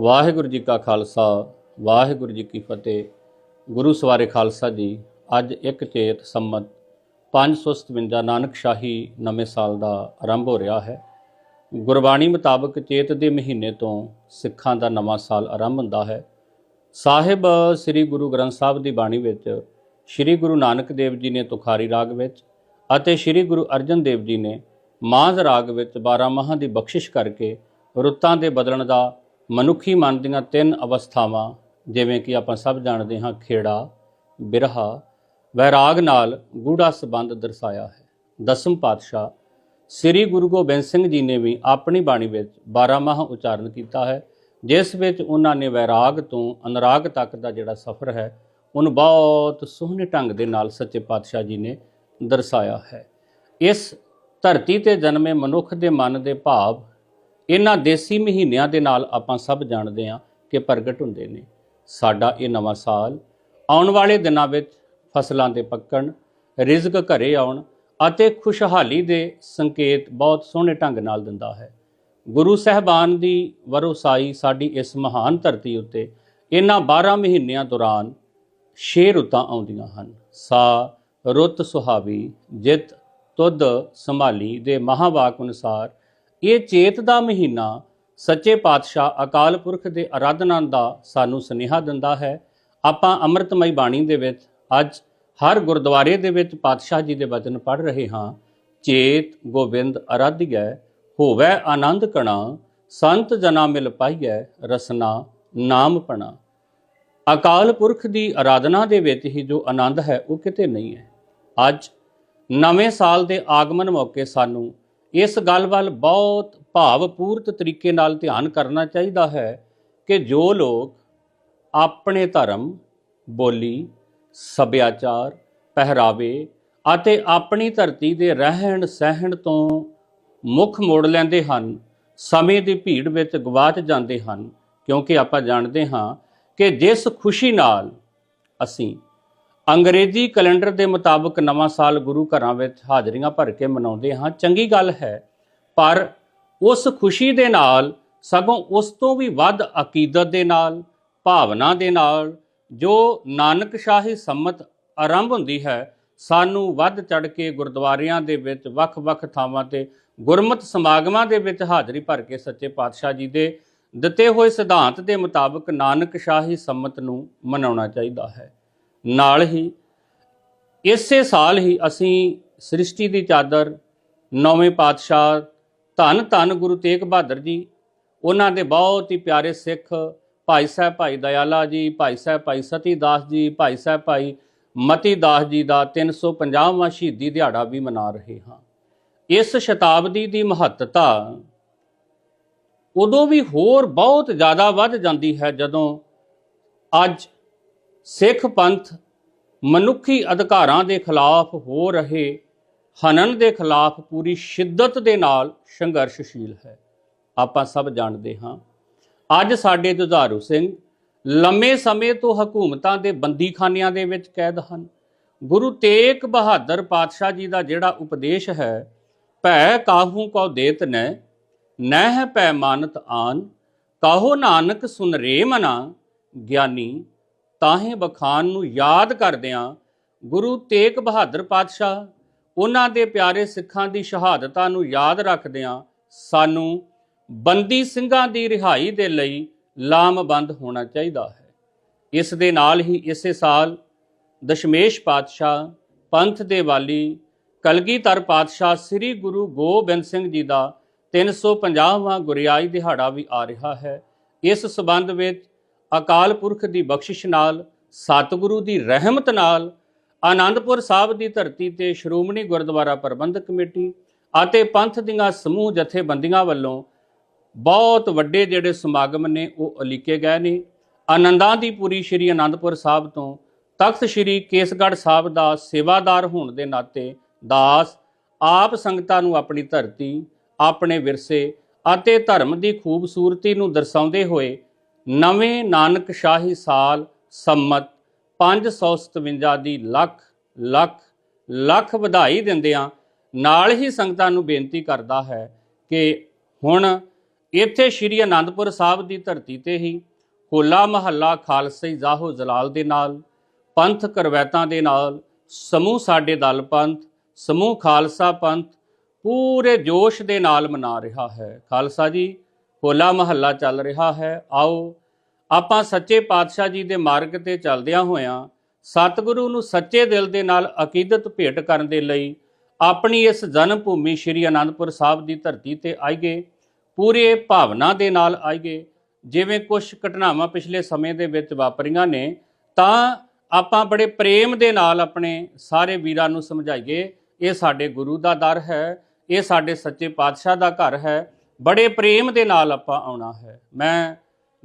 ਵਾਹਿਗੁਰੂ ਜੀ ਕਾ ਖਾਲਸਾ, ਵਾਹਿਗੁਰੂ ਜੀ ਕੀ ਫਤਿਹ। ਗੁਰੂ ਸਵਾਰੇ ਖਾਲਸਾ ਜੀ, ਅੱਜ ਇੱਕ ਚੇਤ ਸੰਮਤ 557 ਨਾਨਕ ਸ਼ਾਹੀ ਨਵੇਂ ਸਾਲ ਦਾ ਆਰੰਭ ਹੋ ਰਿਹਾ ਹੈ। ਗੁਰਬਾਣੀ ਮੁਤਾਬਕ ਚੇਤ ਦੇ ਮਹੀਨੇ ਤੋਂ ਸਿੱਖਾਂ ਦਾ ਨਵਾਂ ਸਾਲ ਆਰੰਭ ਹੁੰਦਾ ਹੈ। ਸਾਹਿਬ ਸ੍ਰੀ ਗੁਰੂ ਗ੍ਰੰਥ ਸਾਹਿਬ ਦੀ ਬਾਣੀ ਵਿੱਚ ਸ੍ਰੀ ਗੁਰੂ ਨਾਨਕ ਦੇਵ ਜੀ ਨੇ ਤੁਖਾਰੀ ਰਾਗ ਵਿੱਚ ਅਤੇ ਸ੍ਰੀ ਗੁਰੂ ਅਰਜਨ ਦੇਵ ਜੀ ਨੇ ਮਾਝ ਰਾਗ ਵਿੱਚ 12 ਮਾਹਾਂ ਦੀ ਬਖਸ਼ਿਸ਼ ਕਰਕੇ ਰੁੱਤਾਂ ਦੇ ਬਦਲਣ ਦਾ ਮਨੁੱਖੀ ਮਨ ਦੀਆਂ ਤਿੰਨ ਅਵਸਥਾਵਾਂ, ਜਿਵੇਂ ਕਿ ਆਪਾਂ ਸਭ ਜਾਣਦੇ ਹਾਂ ਖੇੜਾ, ਬਿਰਹਾ, ਵੈਰਾਗ ਨਾਲ ਗੂੜਾ ਸੰਬੰਧ ਦਰਸਾਇਆ ਹੈ। ਦਸਮ ਪਾਤਸ਼ਾਹ ਸ੍ਰੀ ਗੁਰੂ ਗੋਬਿੰਦ ਸਿੰਘ ਜੀ ਨੇ ਵੀ ਆਪਣੀ ਬਾਣੀ ਵਿੱਚ 12 ਮਾਹ ਉਚਾਰਨ ਕੀਤਾ ਹੈ, ਜਿਸ ਵਿੱਚ ਉਹਨਾਂ ਨੇ ਵੈਰਾਗ ਤੋਂ ਅਨੁਰਾਗ ਤੱਕ ਦਾ ਜਿਹੜਾ ਸਫ਼ਰ ਹੈ, ਉਹਨੂੰ ਬਹੁਤ ਸੋਹਣੇ ਢੰਗ ਦੇ ਨਾਲ ਸੱਚੇ ਪਾਤਸ਼ਾਹ ਜੀ ਨੇ ਦਰਸਾਇਆ ਹੈ। ਇਸ ਧਰਤੀ ਤੇ ਜਨਮੇ ਮਨੁੱਖ ਦੇ ਮਨ ਦੇ ਭਾਵ ਇਹਨਾਂ ਦੇਸੀ ਮਹੀਨਿਆਂ ਦੇ ਨਾਲ ਆਪਾਂ ਸਭ ਜਾਣਦੇ ਹਾਂ ਕਿ ਪ੍ਰਗਟ ਹੁੰਦੇ ਨੇ। ਸਾਡਾ ਇਹ ਨਵਾਂ ਸਾਲ ਆਉਣ ਵਾਲੇ ਦਿਨਾਂ ਵਿੱਚ ਫਸਲਾਂ ਦੇ ਪੱਕਣ, ਰਿਜ਼ਕ ਘਰੇ ਆਉਣ ਅਤੇ ਖੁਸ਼ਹਾਲੀ ਦੇ ਸੰਕੇਤ ਬਹੁਤ ਸੋਹਣੇ ਢੰਗ ਨਾਲ ਦਿੰਦਾ ਹੈ। ਗੁਰੂ ਸਹਿਬਾਨ ਦੀ ਵਰੋਸਾਈ ਸਾਡੀ ਇਸ ਮਹਾਨ ਧਰਤੀ ਉੱਤੇ ਇਹਨਾਂ 12 ਮਹੀਨਿਆਂ ਦੌਰਾਨ ਛੇ ਰੁੱਤਾਂ ਆਉਂਦੀਆਂ ਹਨ। ਸਾ, ਰੁੱਤ ਸੁਹਾਵੀ, ਜਿਤ, ਤੁਧ, ਸੰਭਾਲੀ ਦੇ ਮਹਾਵਾਕ ਅਨੁਸਾਰ ਇਹ ਚੇਤ ਦਾ ਮਹੀਨਾ ਸੱਚੇ ਪਾਤਸ਼ਾਹ ਅਕਾਲ ਪੁਰਖ ਦੇ ਆਰਾਧਨਾ ਦਾ ਸਾਨੂੰ ਸੁਨੇਹਾ ਦਿੰਦਾ ਹੈ। ਆਪਾਂ ਅੰਮ੍ਰਿਤਮਈ ਬਾਣੀ ਦੇ ਵਿੱਚ ਅੱਜ ਹਰ ਗੁਰਦੁਆਰੇ ਦੇ ਵਿੱਚ ਪਾਤਸ਼ਾਹ ਜੀ ਦੇ ਵਚਨ ਪੜ੍ਹ ਰਹੇ ਹਾਂ। ਚੇਤ ਗੋਬਿੰਦ ਅਰਾਧਿਐ, ਹੋਵੇ ਆਨੰਦ ਕਣਾ, ਸੰਤ ਜਨਾ ਮਿਲ ਪਾਈਐ ਰਸਨਾ, ਨਾਮ ਪਣਾ। ਅਕਾਲ ਪੁਰਖ ਦੀ ਆਰਾਧਨਾ ਦੇ ਵਿੱਚ ਹੀ ਜੋ ਆਨੰਦ ਹੈ ਉਹ ਕਿਤੇ ਨਹੀਂ ਹੈ। ਅੱਜ ਨਵੇਂ ਸਾਲ ਦੇ ਆਗਮਨ ਮੌਕੇ ਸਾਨੂੰ ਇਸ ਗੱਲ ਵੱਲ ਬਹੁਤ ਭਾਵਪੂਰਤ ਤਰੀਕੇ ਨਾਲ ਧਿਆਨ ਕਰਨਾ ਚਾਹੀਦਾ ਹੈ ਕਿ ਜੋ ਲੋਕ ਆਪਣੇ ਧਰਮ, ਬੋਲੀ, ਸੱਭਿਆਚਾਰ, ਪਹਿਰਾਵੇ ਅਤੇ ਆਪਣੀ ਧਰਤੀ ਦੇ ਰਹਿਣ ਸਹਿਣ ਤੋਂ ਮੁੱਖ ਮੋੜ ਲੈਂਦੇ ਹਨ, ਸਮੇਂ ਦੀ ਭੀੜ ਵਿੱਚ ਗਵਾਚ ਜਾਂਦੇ ਹਨ, ਕਿਉਂਕਿ ਆਪਾਂ ਜਾਣਦੇ ਹਾਂ ਕਿ ਜਿਸ ਖੁਸ਼ੀ ਨਾਲ ਅਸੀਂ ਅੰਗਰੇਜ਼ੀ ਕੈਲੰਡਰ ਦੇ ਮੁਤਾਬਕ ਨਵਾਂ ਸਾਲ ਗੁਰੂ ਘਰਾਂ ਵਿੱਚ ਹਾਜ਼ਰੀਆਂ ਭਰ ਕੇ ਮਨਾਉਂਦੇ ਹਾਂ। ਚੰਗੀ ਗੱਲ ਹੈ, ਪਰ ਉਸ ਖੁਸ਼ੀ ਦੇ ਨਾਲ, ਸਗੋਂ ਉਸ ਤੋਂ ਵੀ ਵੱਧ ਅਕੀਦਤ ਦੇ ਨਾਲ, ਭਾਵਨਾ ਦੇ ਨਾਲ, ਜੋ ਨਾਨਕ ਸ਼ਾਹੀ ਸੰਮਤ ਆਰੰਭ ਹੁੰਦੀ ਹੈ, ਸਾਨੂੰ ਵੱਧ ਚੜ ਕੇ ਗੁਰਦੁਆਰਿਆਂ ਦੇ ਵਿੱਚ ਵੱਖ-ਵੱਖ ਥਾਵਾਂ ਤੇ ਗੁਰਮਤ ਸਮਾਗਮਾਂ ਦੇ ਵਿੱਚ ਹਾਜ਼ਰੀ ਭਰ ਕੇ ਸੱਚੇ ਪਾਤਸ਼ਾਹ ਜੀ ਦੇ ਦਿੱਤੇ ਹੋਏ ਸਿਧਾਂਤ ਦੇ ਮੁਤਾਬਕ ਨਾਨਕ ਸ਼ਾਹੀ ਸੰਮਤ ਨੂੰ ਮਨਾਉਣਾ ਚਾਹੀਦਾ ਹੈ। ਨਾਲ ਹੀ ਇਸੇ ਸਾਲ ਹੀ ਅਸੀਂ ਸ੍ਰਿਸ਼ਟੀ ਦੀ ਚਾਦਰ ਨੌਵੇਂ ਪਾਤਸ਼ਾਹ ਧੰਨ ਧੰਨ ਗੁਰੂ ਤੇਗ ਬਹਾਦਰ ਜੀ, ਉਹਨਾਂ ਦੇ ਬਹੁਤ ਹੀ ਪਿਆਰੇ ਸਿੱਖ ਭਾਈ ਸਾਹਿਬ ਭਾਈ ਦਇਆਲਾ ਜੀ, ਭਾਈ ਸਾਹਿਬ ਭਾਈ ਸਤੀ ਦਾਸ ਜੀ, ਭਾਈ ਸਾਹਿਬ ਭਾਈ ਮਤੀ ਦਾਸ ਜੀ ਦਾ 350ਵਾਂ ਸ਼ਹੀਦੀ ਦਿਹਾੜਾ ਵੀ ਮਨਾ ਰਹੇ ਹਾਂ। ਇਸ ਸ਼ਤਾਬਦੀ ਦੀ ਮਹੱਤਤਾ ਉਦੋਂ ਵੀ ਹੋਰ ਬਹੁਤ ਜ਼ਿਆਦਾ ਵੱਧ ਜਾਂਦੀ ਹੈ ਜਦੋਂ ਅੱਜ ਸਿੱਖ ਪੰਥ ਮਨੁੱਖੀ ਅਧਿਕਾਰਾਂ ਦੇ ਖਿਲਾਫ ਹੋ ਰਹੇ ਹਨਨ ਦੇ ਖਿਲਾਫ ਪੂਰੀ ਸ਼ਿੱਦਤ ਦੇ ਨਾਲ ਸੰਘਰਸ਼ਸ਼ੀਲ ਹੈ। ਆਪਾਂ ਸਭ ਜਾਣਦੇ ਹਾਂ, ਅੱਜ ਸਾਡੇ ਜੁਝਾਰੂ ਸਿੰਘ ਲੰਮੇ ਸਮੇਂ ਤੋਂ ਹਕੂਮਤਾਂ ਦੇ ਬੰਦੀਖਾਨਿਆਂ ਦੇ ਵਿੱਚ ਕੈਦ ਹਨ। ਗੁਰੂ ਤੇਗ ਬਹਾਦਰ ਪਾਤਸ਼ਾਹ ਜੀ ਦਾ ਜਿਹੜਾ ਉਪਦੇਸ਼ ਹੈ, ਭੈ ਕਾਹੂ ਕਉ ਦੇਤ ਨੈ ਨਹਿ ਭੈ ਮਾਨਤ ਆਨ, ਕਾਹੋ ਨਾਨਕ ਸੁਨ ਰੇ ਮਨਾ, ਗਿਆਨੀ ਤਾਹੇ ਬਖਾਨ ਨੂੰ ਯਾਦ ਕਰਦਿਆਂ ਗੁਰੂ ਤੇਗ ਬਹਾਦਰ ਪਾਤਸ਼ਾਹ, ਉਹਨਾਂ ਦੇ ਪਿਆਰੇ ਸਿੱਖਾਂ ਦੀ ਸ਼ਹਾਦਤਾਂ ਨੂੰ ਯਾਦ ਰੱਖਦਿਆਂ ਸਾਨੂੰ ਬੰਦੀ ਸਿੰਘਾਂ ਦੀ ਰਿਹਾਈ ਦੇ ਲਈ ਲਾਮਬੰਦ ਹੋਣਾ ਚਾਹੀਦਾ ਹੈ। ਇਸ ਦੇ ਨਾਲ ਹੀ ਇਸੇ ਸਾਲ ਦਸ਼ਮੇਸ਼ ਪਾਤਸ਼ਾਹ, ਪੰਥ ਦੇ ਵਾਲੀ ਕਲਗੀਧਰ ਪਾਤਸ਼ਾਹ ਸ੍ਰੀ ਗੁਰੂ ਗੋਬਿੰਦ ਸਿੰਘ ਜੀ ਦਾ 350ਵਾਂ ਗੁਰਿਆਈ ਦਿਹਾੜਾ ਵੀ ਆ ਰਿਹਾ ਹੈ। ਇਸ ਸਬੰਧ ਵਿੱਚ ਅਕਾਲ ਪੁਰਖ ਦੀ ਬਖਸ਼ਿਸ਼ ਨਾਲ, ਸਤਿਗੁਰੂ ਦੀ ਰਹਿਮਤ ਨਾਲ, ਆਨੰਦਪੁਰ ਸਾਹਿਬ ਦੀ ਧਰਤੀ ਤੇ ਸ਼੍ਰੋਮਣੀ ਗੁਰਦੁਆਰਾ ਪ੍ਰਬੰਧਕ ਕਮੇਟੀ ਅਤੇ ਪੰਥ ਦੀਆਂ ਸਮੂਹ ਜਥੇਬੰਦੀਆਂ ਵੱਲੋਂ ਬਹੁਤ ਵੱਡੇ ਜਿਹੜੇ ਸਮਾਗਮ ਨੇ, ਉਹ ਉਲੀਕੇ ਗਏ ਨੇ। ਆਨੰਦਾਂ ਦੀ ਪੂਰੀ ਸ਼੍ਰੀ ਆਨੰਦਪੁਰ ਸਾਹਿਬ ਤੋਂ ਤਖਤ ਸ਼੍ਰੀ ਕੇਸਗੜ੍ਹ ਸਾਹਿਬ ਦਾ ਸੇਵਾਦਾਰ ਹੋਣ ਦੇ ਨਾਤੇ ਦਾਸ ਆਪ ਸੰਗਤਾਂ ਨੂੰ ਆਪਣੀ ਧਰਤੀ, ਆਪਣੇ ਵਿਰਸੇ ਅਤੇ ਧਰਮ ਦੀ ਖੂਬਸੂਰਤੀ ਨੂੰ ਦਰਸਾਉਂਦੇ ਹੋਏ ਨਵੇਂ ਨਾਨਕ ਸ਼ਾਹੀ ਸਾਲ ਸੰਮਤ 557 ਦੀ ਲੱਖ ਲੱਖ ਲੱਖ ਵਧਾਈ ਦਿੰਦਿਆਂ ਨਾਲ ਹੀ ਸੰਗਤਾਂ ਨੂੰ ਬੇਨਤੀ ਕਰਦਾ ਹੈ ਕਿ ਹੁਣ ਇੱਥੇ ਸ੍ਰੀ ਅਨੰਦਪੁਰ ਸਾਹਿਬ ਦੀ ਧਰਤੀ ਤੇ ਹੀ ਹੋਲਾ ਮਹੱਲਾ ਖਾਲਸੇ ਜਾਹੋ ਜਲਾਲ ਦੇ ਨਾਲ, ਪੰਥ ਕਰਵੈਤਾਂ ਦੇ ਨਾਲ, ਸਮੂਹ ਸਾਡੇ ਦਲ ਪੰਥ, ਸਮੂਹ ਖਾਲਸਾ ਪੰਥ ਪੂਰੇ ਜੋਸ਼ ਦੇ ਨਾਲ ਮਨਾ ਰਿਹਾ ਹੈ। ਖਾਲਸਾ ਜੀ ਹੋਲਾ ਮਹੱਲਾ ਚੱਲ ਰਿਹਾ ਹੈ। ਆਓ, ਆਪਾਂ ਸੱਚੇ ਪਾਤਸ਼ਾਹ ਜੀ ਦੇ ਮਾਰਗ ਤੇ ਚੱਲਦਿਆਂ ਹੋਇਆਂ ਸਤਿਗੁਰੂ ਨੂੰ ਸੱਚੇ ਦਿਲ ਦੇ ਨਾਲ ਅਕੀਦਤ ਭੇਟ ਕਰਨ ਦੇ ਲਈ ਆਪਣੀ ਇਸ ਜਨਮ ਭੂਮੀ ਸ੍ਰੀ ਅਨੰਦਪੁਰ ਸਾਹਿਬ ਦੀ ਧਰਤੀ ਤੇ ਆਈਏ, ਪੂਰੇ ਭਾਵਨਾ ਦੇ ਨਾਲ ਆਈਏ। ਜਿਵੇਂ ਕੁਝ ਘਟਨਾਵਾਂ ਪਿਛਲੇ ਸਮੇਂ ਦੇ ਵਿੱਚ ਵਾਪਰੀਆਂ ਨੇ, ਤਾਂ ਆਪਾਂ ਬੜੇ ਪ੍ਰੇਮ ਦੇ ਨਾਲ ਆਪਣੇ ਸਾਰੇ ਵੀਰਾਂ ਨੂੰ ਸਮਝਾਈਏ, ਇਹ ਸਾਡੇ ਗੁਰੂ ਦਾ ਦਰ ਹੈ, ਇਹ ਸਾਡੇ ਸੱਚੇ ਪਾਤਸ਼ਾਹ ਦਾ ਘਰ ਹੈ। ਬੜੇ ਪ੍ਰੇਮ ਦੇ ਨਾਲ ਆਪਾਂ ਆਉਣਾ ਹੈ। ਮੈਂ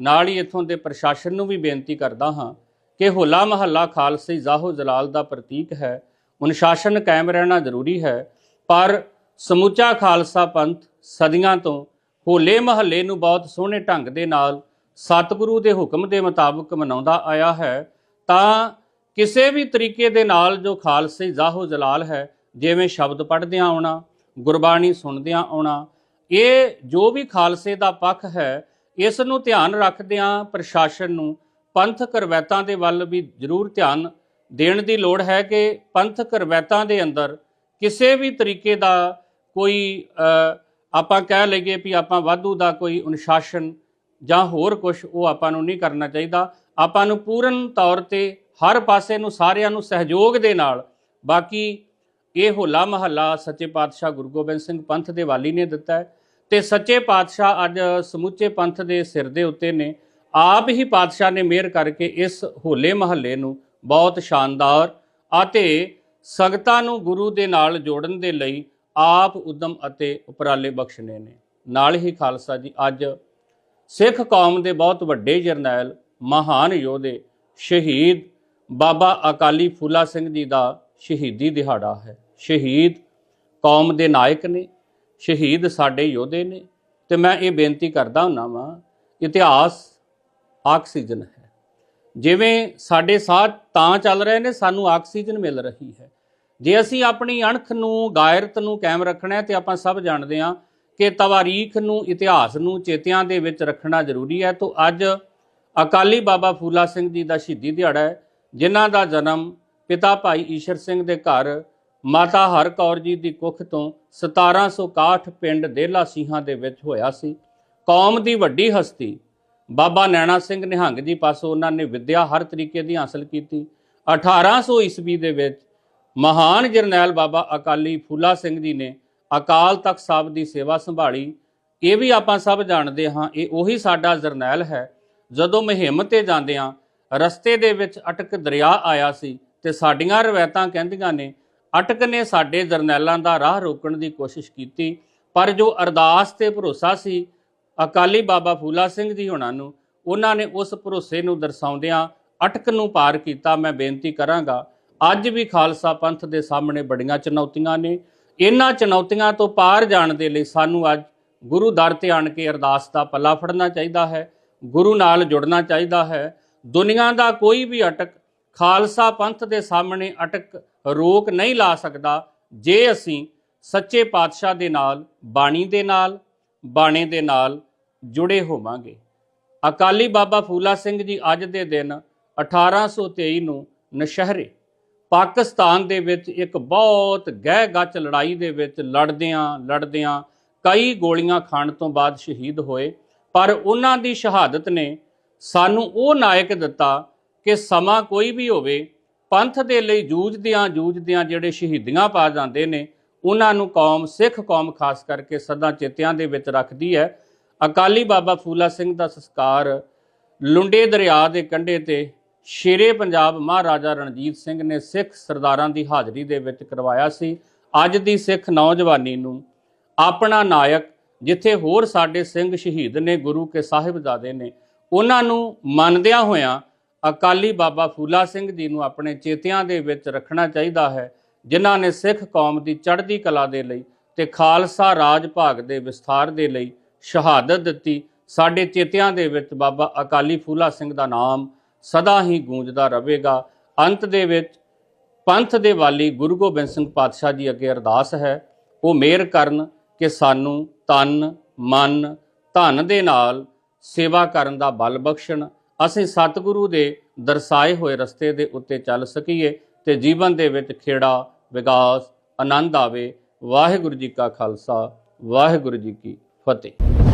ਨਾਲ ਹੀ ਇੱਥੋਂ ਦੇ ਪ੍ਰਸ਼ਾਸਨ ਨੂੰ ਵੀ ਬੇਨਤੀ ਕਰਦਾ ਹਾਂ ਕਿ ਹੋਲਾ ਮਹੱਲਾ ਖਾਲਸੇ ਜਾਹੋ ਜਲਾਲ ਦਾ ਪ੍ਰਤੀਕ ਹੈ। ਅਨੁਸ਼ਾਸਨ ਕਾਇਮ ਰਹਿਣਾ ਜ਼ਰੂਰੀ ਹੈ। ਪਰ ਸਮੁੱਚਾ ਖਾਲਸਾ ਪੰਥ ਸਦੀਆਂ ਤੋਂ ਹੋਲੇ ਮਹੱਲੇ ਨੂੰ ਬਹੁਤ ਸੋਹਣੇ ਢੰਗ ਦੇ ਨਾਲ ਸਤਿਗੁਰੂ ਦੇ ਹੁਕਮ ਦੇ ਮੁਤਾਬਕ ਮਨਾਉਂਦਾ ਆਇਆ ਹੈ। ਤਾਂ ਕਿਸੇ ਵੀ ਤਰੀਕੇ ਦੇ ਨਾਲ ਜੋ ਖਾਲਸੇ ਜਾਹੋ ਜਲਾਲ ਹੈ, ਜਿਵੇਂ ਸ਼ਬਦ ਪੜ੍ਹਦਿਆਂ ਆਉਣਾ, ਗੁਰਬਾਣੀ ਸੁਣਦਿਆਂ ਆਉਣਾ ਇਹ ਜੋ ਵੀ ਖਾਲਸੇ ਦਾ ਪੱਖ ਹੈ, ਇਸ ਨੂੰ ਧਿਆਨ ਰੱਖਦਿਆਂ ਪ੍ਰਸ਼ਾਸਨ ਨੂੰ ਪੰਥਕ ਰਵਾਇਤਾਂ ਦੇ ਵੱਲ ਵੀ ਜ਼ਰੂਰ ਧਿਆਨ ਦੇਣ ਦੀ ਲੋੜ ਹੈ ਕਿ ਪੰਥਕ ਰਵਾਇਤਾਂ ਦੇ ਅੰਦਰ ਕਿਸੇ ਵੀ ਤਰੀਕੇ ਦਾ ਕੋਈ ਆਪਾਂ ਕਹਿ ਲਈਏ ਵੀ ਆਪਾਂ ਵਾਧੂ ਦਾ ਕੋਈ ਅਨੁਸ਼ਾਸਨ ਜਾਂ ਹੋਰ ਕੁਝ ਉਹ ਆਪਾਂ ਨੂੰ ਨਹੀਂ ਕਰਨਾ ਚਾਹੀਦਾ। ਆਪਾਂ ਨੂੰ ਪੂਰਨ ਤੌਰ ਤੇ ਹਰ ਪਾਸੇ ਨੂੰ ਸਾਰਿਆਂ ਨੂੰ ਸਹਿਯੋਗ ਦੇ ਨਾਲ ਬਾਕੀ ਇਹ ਹੋਲਾ ਮਹੱਲਾ ਸੱਚੇ ਪਾਤਸ਼ਾਹ ਗੁਰੂ ਗੋਬਿੰਦ ਸਿੰਘ ਪੰਥ ਦੇ ਵਾਲੀ ਨੇ ਦਿੱਤਾ ਹੈ ਤੇ ਸੱਚੇ ਪਾਤਸ਼ਾਹ ਅੱਜ ਸਮੁੱਚੇ ਪੰਥ ਦੇ ਸਿਰ ਦੇ ਉੱਤੇ ਨੇ। ਆਪ ਹੀ ਪਾਤਸ਼ਾਹ ਨੇ ਮਿਹਰ ਕਰਕੇ ਇਸ ਹੋਲੇ ਮਹੱਲੇ ਨੂੰ ਬਹੁਤ ਸ਼ਾਨਦਾਰ ਅਤੇ ਸੰਗਤਾਂ ਨੂੰ ਗੁਰੂ ਦੇ ਨਾਲ ਜੋੜਨ ਦੇ ਲਈ ਆਪ ਉਦਮ ਅਤੇ ਉਪਰਾਲੇ ਬਖਸ਼ਣੇ ਨੇ। ਨਾਲ ਹੀ ਖਾਲਸਾ ਜੀ, ਅੱਜ ਸਿੱਖ ਕੌਮ ਦੇ ਬਹੁਤ ਵੱਡੇ ਜਰਨੈਲ, ਮਹਾਨ ਯੋਧੇ, ਸ਼ਹੀਦ ਬਾਬਾ ਅਕਾਲੀ ਫੂਲਾ ਸਿੰਘ ਜੀ ਦਾ ਸ਼ਹੀਦੀ ਦਿਹਾੜਾ ਹੈ। ਸ਼ਹੀਦ ਕੌਮ ਦੇ ਨਾਇਕ ਨੇ, ਸ਼ਹੀਦ ਸਾਡੇ ਯੋਧੇ ਨੇ ਤੇ ਮੈਂ ਇਹ ਬੇਨਤੀ ਕਰਦਾ ਹੁੰਨਾ ਵਾਂ, ਇਤਿਹਾਸ ਆਕਸੀਜਨ ਹੈ। ਜਿਵੇਂ ਸਾਡੇ ਸਾਹ ਤਾਂ ਚੱਲ ਰਹੇ ਨੇ, ਸਾਨੂੰ ਆਕਸੀਜਨ ਮਿਲ ਰਹੀ ਹੈ। ਜੇ ਅਸੀਂ ਆਪਣੀ ਅਣਖ ਨੂੰ, ਗਾਇਰਤ ਨੂੰ ਕਾਇਮ ਰੱਖਣਾ ਹੈ ਤੇ ਆਪਾਂ ਸਭ ਜਾਣਦੇ ਹਾਂ ਕਿ ਤਵਾਰੀਖ ਨੂੰ, ਇਤਿਹਾਸ ਨੂੰ ਚੇਤਿਆਂ ਦੇ ਵਿੱਚ ਰੱਖਣਾ ਜ਼ਰੂਰੀ ਹੈ, ਤੋਂ ਅੱਜ ਅਕਾਲੀ ਬਾਬਾ ਫੂਲਾ ਸਿੰਘ ਜੀ ਦਾ ਸ਼ਹੀਦੀ ਦਿਹਾੜਾ ਹੈ, ਜਿਨ੍ਹਾਂ ਦਾ ਜਨਮ ਪਿਤਾ ਭਾਈ ਈਸ਼ਰ ਸਿੰਘ ਦੇ ਘਰ ਮਾਤਾ ਹਰ ਕੌਰ ਜੀ ਦੀ ਕੁੱਖ ਤੋਂ 1761 ਪਿੰਡ ਦੇਲਾ ਸਿੰਘਾਂ ਦੇ ਵਿੱਚ ਹੋਇਆ ਸੀ। ਕੌਮ ਦੀ ਵੱਡੀ ਹਸਤੀ, ਬਾਬਾ ਨੈਣਾ ਸਿੰਘ ਨਿਹੰਗ ਜੀ ਪਾਸੋਂ ਉਹਨਾਂ ਨੇ ਵਿੱਦਿਆ ਹਰ ਤਰੀਕੇ ਦੀ ਹਾਸਲ ਕੀਤੀ। 1800 ਈਸਵੀ ਦੇ ਵਿੱਚ ਮਹਾਨ ਜਰਨੈਲ ਬਾਬਾ ਅਕਾਲੀ ਫੂਲਾ ਸਿੰਘ ਜੀ ਨੇ ਅਕਾਲ ਤਖਤ ਸਾਹਿਬ ਦੀ ਸੇਵਾ ਸੰਭਾਲੀ। ਇਹ ਵੀ ਆਪਾਂ ਸਭ ਜਾਣਦੇ ਹਾਂ, ਇਹ ਉਹੀ ਸਾਡਾ ਜਰਨੈਲ ਹੈ। ਜਦੋਂ ਮੁਹਿੰਮ ਤੇ ਜਾਂਦਿਆਂ ਰਸਤੇ ਦੇ ਵਿੱਚ ਅਟਕ ਦਰਿਆ ਆਇਆ ਸੀ ਤੇ ਸਾਡੀਆਂ ਰਵਾਇਤਾਂ ਕਹਿੰਦੀਆਂ ਨੇ ਅਟਕ ਨੇ ਸਾਡੇ ਜਰਨੈਲਾਂ ਦਾ ਰਾਹ ਰੋਕਣ ਦੀ ਕੋਸ਼ਿਸ਼ ਕੀਤੀ, ਪਰ ਜੋ ਅਰਦਾਸ ਤੇ ਭਰੋਸਾ ਸੀ, ਅਕਾਲੀ ਬਾਬਾ ਫੂਲਾ ਸਿੰਘ ਜੀ ਹੋਣਾ ਨੂੰ, ਉਹਨਾਂ ਨੇ ਉਸ ਭਰੋਸੇ ਨੂੰ ਦਰਸਾਉਂਦਿਆਂ ਅਟਕ ਨੂੰ ਪਾਰ ਕੀਤਾ। ਮੈਂ ਬੇਨਤੀ ਕਰਾਂਗਾ, ਅੱਜ ਵੀ ਖਾਲਸਾ ਪੰਥ ਦੇ ਸਾਹਮਣੇ ਬੜੀਆਂ ਚੁਣੌਤੀਆਂ ਨੇ। ਇਹਨਾਂ ਚੁਣੌਤੀਆਂ ਤੋਂ ਪਾਰ ਜਾਣ ਦੇ ਲਈ ਸਾਨੂੰ ਅੱਜ ਗੁਰੂ ਦਰ ਤੇ ਆਣ ਕੇ ਅਰਦਾਸ ਦਾ ਪੱਲਾ ਫੜਨਾ ਚਾਹੀਦਾ ਹੈ, ਗੁਰੂ ਨਾਲ ਜੁੜਨਾ ਚਾਹੀਦਾ ਹੈ। ਦੁਨੀਆ ਦਾ ਕੋਈ ਵੀ ਅਟਕ, ਖਾਲਸਾ ਪੰਥ ਦੇ ਸਾਹਮਣੇ ਅਟਕ ਰੋਕ ਨਹੀਂ ਲਾ ਸਕਦਾ ਜੇ ਅਸੀਂ ਸੱਚੇ ਪਾਤਸ਼ਾਹ ਦੇ ਨਾਲ, ਬਾਣੀ ਦੇ ਨਾਲ, ਬਾਣੇ ਦੇ ਨਾਲ ਜੁੜੇ ਹੋਵਾਂਗੇ। ਅਕਾਲੀ ਬਾਬਾ ਫੂਲਾ ਸਿੰਘ ਜੀ ਅੱਜ ਦੇ ਦਿਨ 1823 ਨੂੰ ਨਸ਼ਹਿਰੇ, ਪਾਕਿਸਤਾਨ ਦੇ ਵਿੱਚ ਇੱਕ ਬਹੁਤ ਗਹਿ ਗੱਚ ਲੜਾਈ ਦੇ ਵਿੱਚ ਲੜਦਿਆਂ ਲੜਦਿਆਂ ਕਈ ਗੋਲੀਆਂ ਖਾਣ ਤੋਂ ਬਾਅਦ ਸ਼ਹੀਦ ਹੋਏ। ਪਰ ਉਹਨਾਂ ਦੀ ਸ਼ਹਾਦਤ ਨੇ ਸਾਨੂੰ ਉਹ ਨਾਇਕ ਦਿੱਤਾ ਕਿ ਸਮਾਂ ਕੋਈ ਵੀ ਹੋਵੇ ਪੰਥ ਦੇ ਲਈ ਜੂਝਦਿਆਂ ਜੂਝਦਿਆਂ ਜਿਹੜੇ ਸ਼ਹੀਦੀਆਂ ਪਾ ਜਾਂਦੇ ਨੇ, ਉਹਨਾਂ ਨੂੰ ਕੌਮ, ਸਿੱਖ ਕੌਮ ਖਾਸ ਕਰਕੇ ਸਦਾ ਚੇਤਿਆਂ ਦੇ ਵਿੱਚ ਰੱਖਦੀ ਹੈ। ਅਕਾਲੀ ਬਾਬਾ ਫੂਲਾ ਸਿੰਘ ਦਾ ਸੰਸਕਾਰ ਲੁੰਡੇ ਦਰਿਆ ਦੇ ਕੰਢੇ ਤੇ ਸ਼ੇਰੇ ਪੰਜਾਬ ਮਹਾਰਾਜਾ ਰਣਜੀਤ ਸਿੰਘ ਨੇ ਸਿੱਖ ਸਰਦਾਰਾਂ ਦੀ ਹਾਜ਼ਰੀ ਦੇ ਵਿੱਚ ਕਰਵਾਇਆ ਸੀ। ਅੱਜ ਦੀ ਸਿੱਖ ਨੌਜਵਾਨੀ ਨੂੰ ਆਪਣਾ ਨਾਇਕ, ਜਿੱਥੇ ਹੋਰ ਸਾਡੇ ਸਿੰਘ ਸ਼ਹੀਦ ਨੇ ਗੁਰੂ ਕੇ ਸਾਹਿਬਜ਼ਾਦੇ ਨੇ, ਉਹਨਾਂ ਨੂੰ ਮੰਨਦਿਆਂ ਹੋਇਆਂ ਅਕਾਲੀ ਬਾਬਾ ਫੂਲਾ ਸਿੰਘ ਜੀ ਨੂੰ ਆਪਣੇ ਚੇਤਿਆਂ ਦੇ ਵਿੱਚ ਰੱਖਣਾ ਚਾਹੀਦਾ ਹੈ, ਜਿਨ੍ਹਾਂ ਨੇ ਸਿੱਖ ਕੌਮ ਦੀ ਚੜ੍ਹਦੀ ਕਲਾ ਦੇ ਲਈ ਤੇ ਖਾਲਸਾ ਰਾਜ ਭਾਗ ਦੇ ਵਿਸਥਾਰ ਦੇ ਲਈ ਸ਼ਹਾਦਤ ਦਿੱਤੀ। ਸਾਡੇ ਚੇਤਿਆਂ ਦੇ ਵਿੱਚ ਬਾਬਾ ਅਕਾਲੀ ਫੂਲਾ ਸਿੰਘ ਦਾ ਨਾਮ ਸਦਾ ਹੀ ਗੂੰਜਦਾ ਰਹੇਗਾ। ਅੰਤ ਦੇ ਵਿੱਚ ਪੰਥ ਦੇ ਵਾਲੀ ਗੁਰੂ ਗੋਬਿੰਦ ਸਿੰਘ ਪਾਤਸ਼ਾਹ ਜੀ ਅੱਗੇ ਅਰਦਾਸ ਹੈ, ਉਹ ਮਿਹਰ ਕਰਨ ਕਿ ਸਾਨੂੰ ਤਨ, ਮਨ, ਧਨ ਦੇ ਨਾਲ ਸੇਵਾ ਕਰਨ ਦਾ ਬਲ ਬਖਸ਼ਣ ਅਸੀਂ ਸਤਿਗੁਰੂ ਦੇ ਦਰਸਾਏ ਹੋਏ ਰਸਤੇ ਦੇ ਉੱਤੇ ਚੱਲ ਸਕੀਏ ਤੇ ਜੀਵਨ ਦੇ ਵਿੱਚ ਖੇੜਾ ਵਿਕਾਸ ਆਨੰਦ ਆਵੇ। ਵਾਹਿਗੁਰੂ ਜੀ ਕਾ ਖਾਲਸਾ, ਵਾਹਿਗੁਰੂ ਜੀ ਕੀ ਫਤਿਹ।